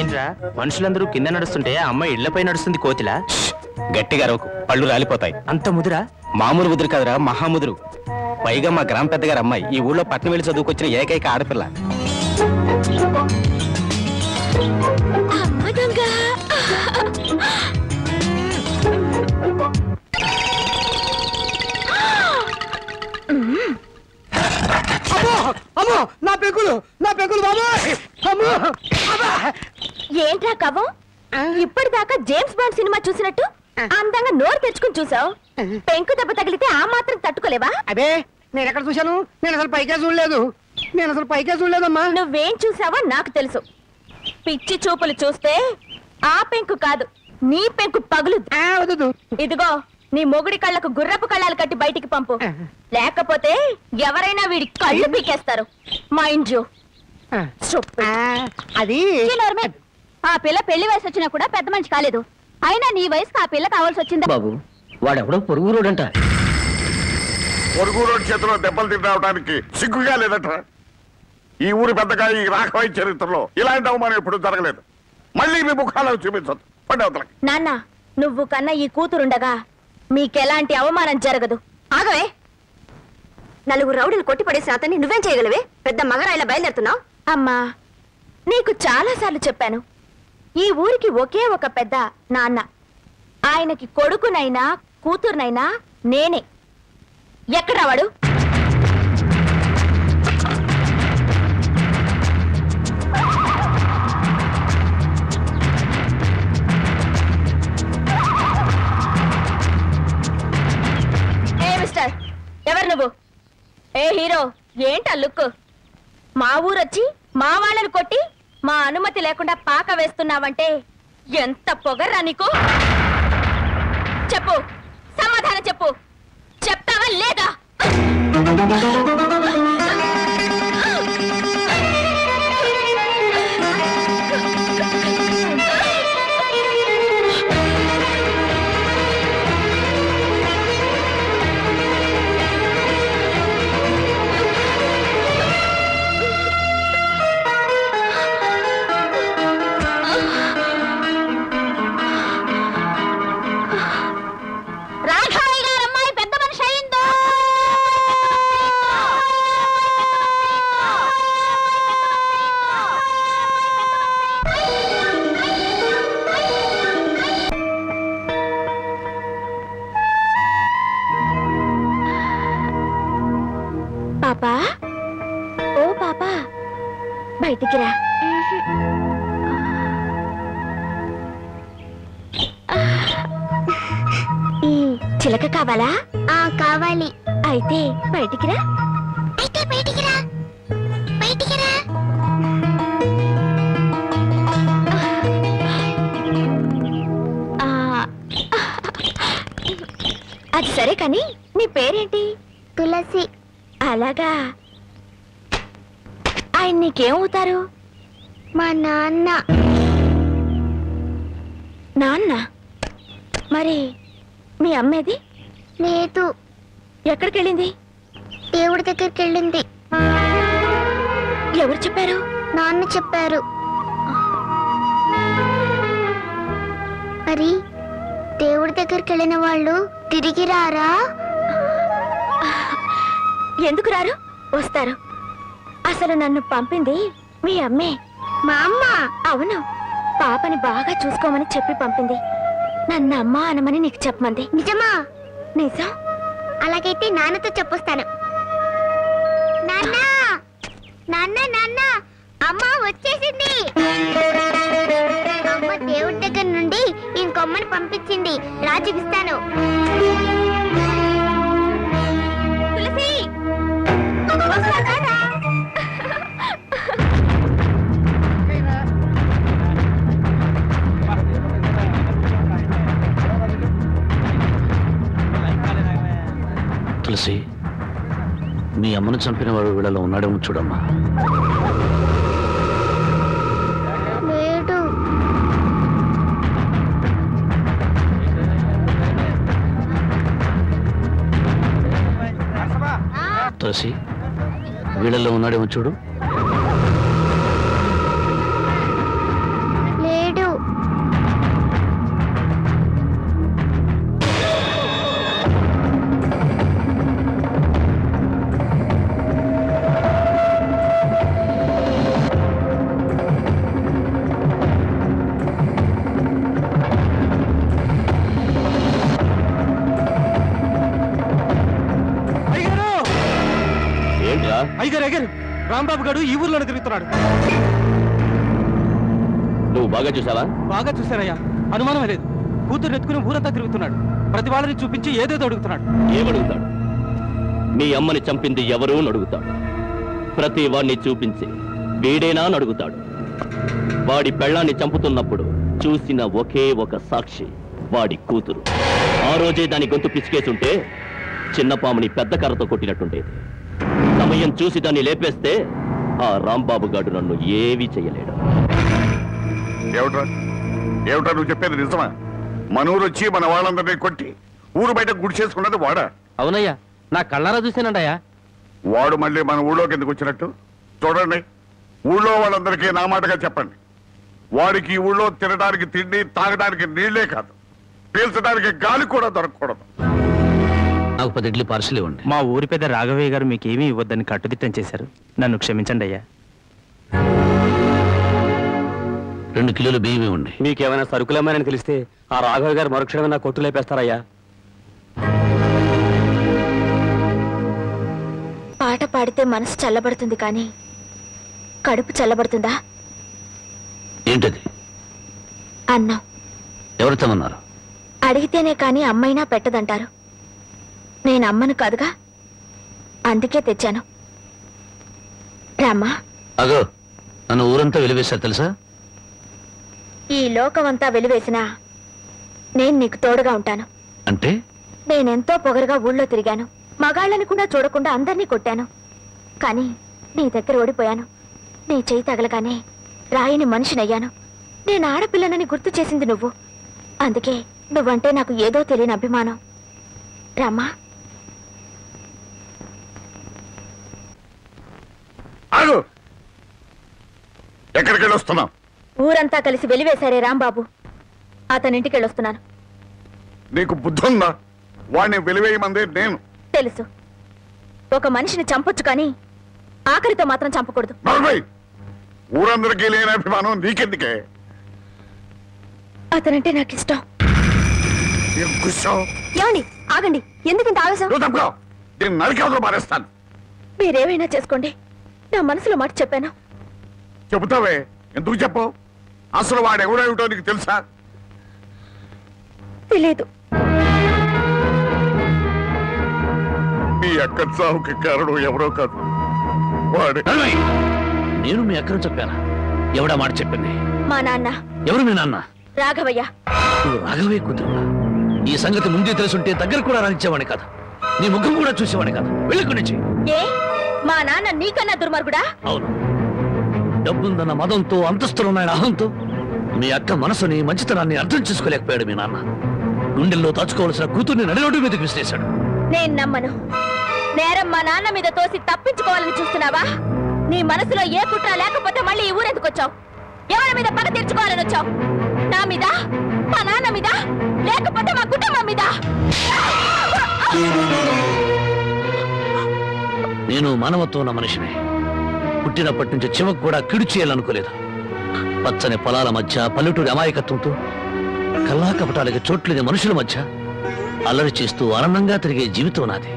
ఏంట్రా? మనుషులందరూ కింద నడుస్తుంటే ఆ అమ్మాయి ఇళ్ళపై నడుస్తుంది కోతిలా? గట్టిగా అరవకు పళ్ళు రాలిపోతాయి. అంత ముదురా? మామూలు ముదురు కదరా మహాముదురు పైగా మా గ్రామ పెద్దగారు అమ్మాయి. ఈ ఊళ్ళో పట్నం వెళ్ళి చదువుకొచ్చిన ఏకైక ఆడపిల్ల. అమ్మో నా పెగులు నా పెగులు బాబాయ్ అమ్మో అబ్బా! ఏంట్రా కవ్వం? ఇప్పటిదాకా జేమ్స్ బాండ్ సినిమా చూసినట్టు అందంగా నోరు తెరుచుకుని చూసావు. పెంకు దెబ్బ తగిలితే ఆ మాత్రం తట్టుకోలేవా? అబే నేను ఎక్కడ చూశాను? నేను అసలు పైకే చూడలేదు. నేను అసలు పైకే చూడలేదమ్మా. నువ్వేం చూసావో నాకు తెలుసు. పిచ్చి చూపులు చూస్తే ఆ పెంకు కాదు నీ పెంకు పగులు ఇదిగో నీ మొగుడి కళ్ళకు గుర్రపు కళ్ళాలు కట్టి బయటికి పంపు. లేకపోతే ఎవరైనా వీడి కళ్ళు పీకేస్తారు. మైండ్ యూ అది ఆ పిల్ల పెళ్ళి వయసు వచ్చినా కూడా పెద్ద మనిషి కాలేదు. అయినా నీ వయసుకి ఆ పిల్ల కావాల్సి వచ్చిందా? బాబు వాడెవడో పొరుగు రోడంట పొరుగు రోడ్డు చేతిలో దెబ్బలు తినడానికి సిగ్గుగా లేదట్రా ఈ ఊరి పెద్దగా ఈ రాఘవయ్య చరిత్రలో ఇలాంటి అవమానం ఎప్పుడు జరగలేదు. మళ్ళీ మీ ముఖాలను చూపించదు పండి అవతలకి. నాన్న నువ్వు కన్నా ఈ కూతురుండగా మీకెలాంటి అవమానం జరగదు. ఆగవే. నలుగురు రౌడీలు కొట్టిపడేసిన అతన్ని నువ్వేం చేయగలవే? పెద్ద మగరాయిలా బయలుదేరుతున్నావు? అమ్మా నీకు చాలా సార్లు చెప్పాను. ఈ ఊరికి ఒకే ఒక పెద్ద నాన్న. ఆయనకి కొడుకునైనా కూతురునైనా నేనే. ఎక్కడ వాడు? నువ్వు? ఏ హీరో? ఏంటా లుక్ మా ఊరొచ్చి మా వాళ్ళని కొట్టి మా అనుమతి లేకుండా పాక వేస్తున్నావంటే ఎంత పొగర్రా నీకు? చెప్పు. సమాధానం చెప్పు. చెప్తావా లేదా? చిలక కావాలా? ఆ కావాలి. అయితే బయటికి రా. అయితే బయటికి రా. బయటికి రా. ఆ, అది సరే కానీ నీ పేరేంటి? తులసి. అలాగా. ఆయన నీకేమవుతారు మా నాన్న. నాన్న? మరి మీ అమ్మేది? లేదు. ఎక్కడికి వెళ్ళింది దేవుడి దగ్గరికి వెళ్ళింది ఎవరు చెప్పారు? నాన్న చెప్పారు. మరి దేవుడి దగ్గరికి వెళ్ళిన వాళ్ళు తిరిగి రారా? ఎందుకు రారు? వస్తారు. అసలు నన్ను పంపింది మీ అమ్మే. మా అమ్మ. అవును. పాపని బాగా చూసుకోమని చెప్పి పంపింది. నన్ను అమ్మ అనమని నీకు చెప్పమంది. నిజమా? నిజం. అలాగైతే నాన్నతో చెప్పొస్తాను. నాన్న! నాన్న నాన్న! అమ్మ వచ్చేసింది. అమ్మ దేవుడి దగ్గర నుండి ఇంకొమ్మని పంపించింది. రా చూసి మీ అమ్మను చంపిన వాడు వీళ్ళలో ఉన్నాడేమో చూడమ్మా. తులసి వీళ్ళలో ఉన్నాడేమో చూడు. ఏంట్రా అయ్యారు అయ్యారు రాంబాబు గారు ఈ ఊర్లోనే తిరుగుతున్నాడు. నువ్వు బాగా చూసావా? బాగా చూశారయ్యా అనుమానం లేదు. కూతురు ఎత్తుకుని ఊరంతా తిరుగుతున్నాడు. ప్రతి వాళ్ళని చూపించి ఏదేదో అడుగుతున్నాడు. ఏమడుగుతాడు? మీ అమ్మని చంపింది ఎవరు అని అడుగుతాడు. ప్రతి వాడిని చూపించి వీడేనా అని అడుగుతాడు. వాడి పెళ్ళాన్ని చంపుతున్నప్పుడు చూసిన ఒకే ఒక సాక్షి వాడి కూతురు. ఆ రోజే దాని గొంతు పిసికేసుంటే చిన్న పాముని పెద్ద కర్రతో కొట్టినట్టుండేది. సమయం చూసి దాన్ని లేపేస్తే ఆ రాంబాబు గాడు నన్ను ఏమీ చెయ్యలేడు ఏమిట్రా? ఏమిట్రా నువ్వు చెప్పేది నిజమా? మన ఊరు వచ్చి మన వాళ్ళందరినీ కొట్టి ఊరు బయట గుడి చేసుకున్నది వాడా? అవునయ్యా నా కళ్ళారా చూసానండయ్యా వాడు మళ్ళీ మన ఊళ్ళోకి ఎందుకు వచ్చినట్టు? చూడండి ఊళ్ళో వాళ్ళందరికీ నా మాటగా చెప్పండి. వాడికి ఈ ఊళ్ళో తినడానికి తిండి తాగడానికి నీళ్ళే కాదు. పీల్చడానికి గాలి కూడా దొరకకూడదు. నాకు పది ఇడ్లీ పార్సల్ ఇవ్వండి. మా ఊరి పెద్ద రాఘవయ్య గారు మీకేమీ ఇవ్వద్దని కట్టుదిట్టం చేశారు. నన్ను క్షమించండి అయ్యా. రెండు కిలోలు బియ్యం ఇవ్వండి. మీకేమైనా సరుకులేమైనా తెలిస్తే ఆ రాఘవ గారు మరుక్షణమే నా కొట్టు లేపేస్తారయ్యా. పాట పాడితే మనసు చల్లబడుతుంది కానీ కడుపు చల్లబడుతుందా? ఏంటది? అన్నం. ఎవరు తెమ్మన్నారు? అడిగితేనే కానీ అమ్మైనా పెట్టదంటారు. నేను అమ్మను కాదుగా? అందుకే తెచ్చాను. రామ్మా. అగో నన్ను ఊరంతా వెలివేశారు తెలుసా? ఈ లోకమంతా వెలివేసినా నేను నీకు తోడుగా ఉంటాను. అంటే? నేనెంతో పొగరుగా ఊళ్ళో తిరిగాను. మగాళ్ళని కూడా చూడకుండా అందరినీ కొట్టాను. కానీ నీ దగ్గర ఓడిపోయాను. నీ చేయి తగలగానే రాయిని మనిషినయ్యాను. నేను ఆడపిల్లనని గుర్తు చేసింది నువ్వు. అందుకే నువ్వంటే నాకు ఏదో తెలియని అభిమానం. రామ్మా. ఎక్కడికి వెళ్ళి వస్తున్నావు ఊరంతా కలిసి వెలివేశారే రాంబాబు. అతనింటికి వెళ్ళొస్తున్నాను నీకు బుద్ధి ఉందా వాడిని వెలివేయమంది నేను. తెలుసు. ఒక మనిషిని చంపొచ్చు కానీ ఆఖరితో మాత్రం చంపకూడదు. ఊరందరికీ లేని అభిమానం నీకెందుకే? అతనంటే నాకు ఇష్టం ఏం ఏమండి ఆగండి. ఎందుకింత ఆవేశం? నువ్వు తప్పుకో. దీన్ని నరికేవతలు మారేస్తాను మీరేమైనా చేసుకోండి. నా మనసులో మాట చెప్పాను. చెబుతావే? ఎందుకు చెప్పవు? అసలు వాడు ఎవడేమిటో నీకు తెలుసా? తెలీదు. మీ అక్క చావుకి కారణం ఎవరో కాదు. వాడే! నేను మీ అక్కను చెప్పానా? ఎవడా మాట చెప్పింది? మా నాన్న. ఎవరు మీ నాన్న? రాఘవయ్య. నువ్వు రాఘవే కూతురువా? ఈ సంగతి ముందే తెలుసుంటే దగ్గర కూడా రానిచ్చేవాడిని కాదు. నీ ముఖం కూడా చూసేవాడిని కాదు. వెళ్ళి నుంచి. ఏ? మా నాన్న నీకన్నా దుర్మార్గుడా? అవును. డబ్బుందన్న మదంతో అంతస్తులున్నాయన అహంతో మీ అక్క మనసుని మంచితనాన్ని అర్థం చేసుకోలేకపోయాడు మీ నాన్న. గుండెల్లో దాచుకోవాల్సిన కూతుర్ని నడిరోడ్డు మీదకి విసిరేశాడు. నేను నమ్మను. నేరం మా నాన్న మీద తోసి తప్పించుకోవాలని చూస్తున్నావా? నీ మనసులో ఏ కుట్ర లేకపోతే మళ్ళీ ఈ ఊరెందుకు వచ్చావు? ఎవరి మీద పగ తీర్చుకోవాలని వచ్చావు? నా మీద? మా నాన్న మీద? లేకపోతే మా కుటుంబం మీద? నేను మానవత్వం ఉన్న మనిషిని. పుట్టినప్పటి నుంచి చివకు కూడా కిడు చేయాలనుకోలేదు. పచ్చని పొలాల మధ్య పల్లెటూరి అమాయకత్వంతో కల్లా కపటాలకి చోట్లేని మనుషుల మధ్య అల్లరి చేస్తూ ఆనందంగా తిరిగే జీవితం నాది.